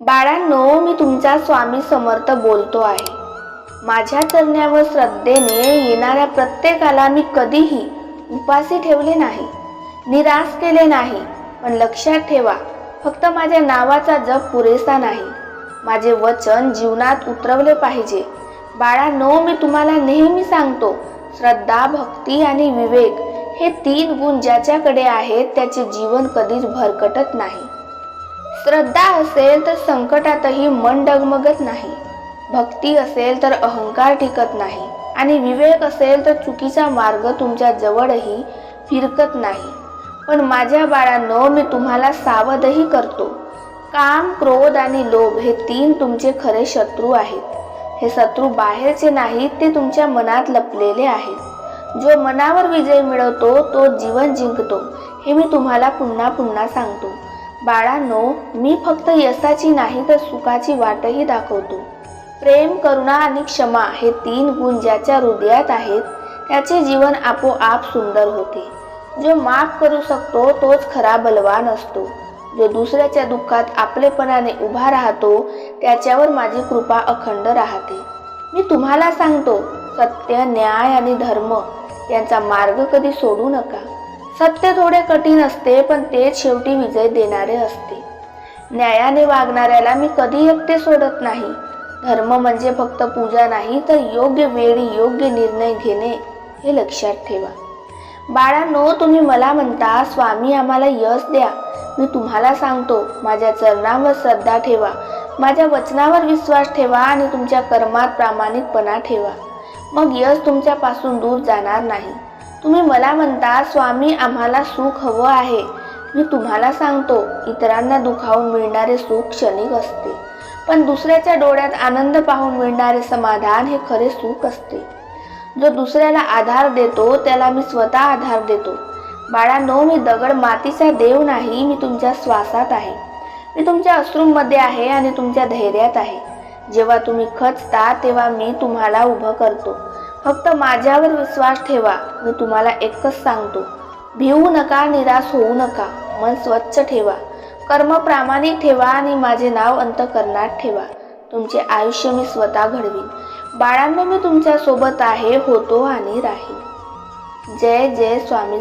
बाळांनो मी तुमचा स्वामी समर्थ बोलतो आहे. माझ्या चरण्यावर श्रद्धेने येणाऱ्या प्रत्येकाला मी कधीही उपासी ठेवले नाही निराश केले नाही. पण लक्षात ठेवा फक्त माझ्या नावाचा जप पुरेसा नाही. माझे वचन जीवनात उतरवले पाहिजे. बाळांनो मी तुम्हाला नेहमी सांगतो श्रद्धा भक्ती आणि विवेक हे तीन गुण ज्याच्याकडे आहेत त्याचे जीवन कधीच भरकटत नाही. श्रद्धा असेल तर संकटातही मन डगमगत नाही. भक्ती असेल तर अहंकार टिकत नाही. आणि विवेक असेल तर चुकीचा मार्ग तुमच्या जवळही फिरकत नाही. पण माझ्या बाळांनो मी तुम्हाला सावधही करतो. काम क्रोध आणि लोभ हे तीन तुमचे खरे शत्रू आहेत. हे शत्रू बाहेरचे नाहीत ते तुमच्या मनात लपलेले आहेत. जो मनावर विजय मिळवतो तो जीवन जिंकतो. हे मी तुम्हाला पुन्हा पुन्हा सांगतो. बाळांनो मी फक्त यशाची नाही तर सुखाची वाटही दाखवतो. प्रेम करुणा आणि क्षमा हे तीन गुण ज्याच्या हृदयात आहेत त्याचे जीवन आपोआप सुंदर होते. जो माफ करू शकतो तोच खरा बलवान असतो. जो दुसऱ्याच्या दुःखात आपलेपणाने उभा राहतो त्याच्यावर माझी कृपा अखंड राहते. मी तुम्हाला सांगतो सत्य न्याय आणि धर्म यांचा मार्ग कधी सोडू नका. सत्य थोडे कठीण असते पण तेच शेवटी विजय देणारे असते. न्यायाने वागणाऱ्याला मी कधी एकटे सोडत नाही. धर्म म्हणजे फक्त पूजा नाही तर योग्य वेळी योग्य निर्णय घेणे हे लक्षात ठेवा. बाळांनो तुम्ही मला म्हणता स्वामी आम्हाला यश द्या. मी तुम्हाला सांगतो माझ्या चरणावर श्रद्धा ठेवा. माझ्या वचनावर विश्वास ठेवा आणि तुमच्या कर्मात प्रामाणिकपणा ठेवा. मग यश तुमच्यापासून दूर जाणार नाही. तुम्ही मला म्हणता स्वामी आम्हाला सुख हवं आहे. मी तुम्हाला सांगतो इतरांना दुखावून मिळणारे सुख क्षणिक असते. पण दुसऱ्याच्या डोळ्यात आनंद पाहून मिळणारे समाधान हे खरे सुख असते. जो दुसऱ्याला आधार देतो त्याला मी स्वतः आधार देतो. बाळांनो मी दगड मातीचा देव नाही मी तुमच्या श्वासात आहे. मी तुमच्या अश्रूंमध्ये आहे आणि तुमच्या धैर्यात आहे. जेव्हा तुम्ही खचता तेव्हा मी तुम्हाला उभं करतो. फक्त माझ्यावर विश्वास ठेवा. मी तुम्हाला एकच सांगतो. भिवू नका निराश होऊ नका. मन स्वच्छ ठेवा. कर्म प्रामाणिक ठेवा आणि माझे नाव अंतकरणात ठेवा. तुमचे आयुष्य मी स्वतः घडवीन. बाळांनो मी तुमच्यासोबत आहे होतो आणि राहील जय जय स्वामी.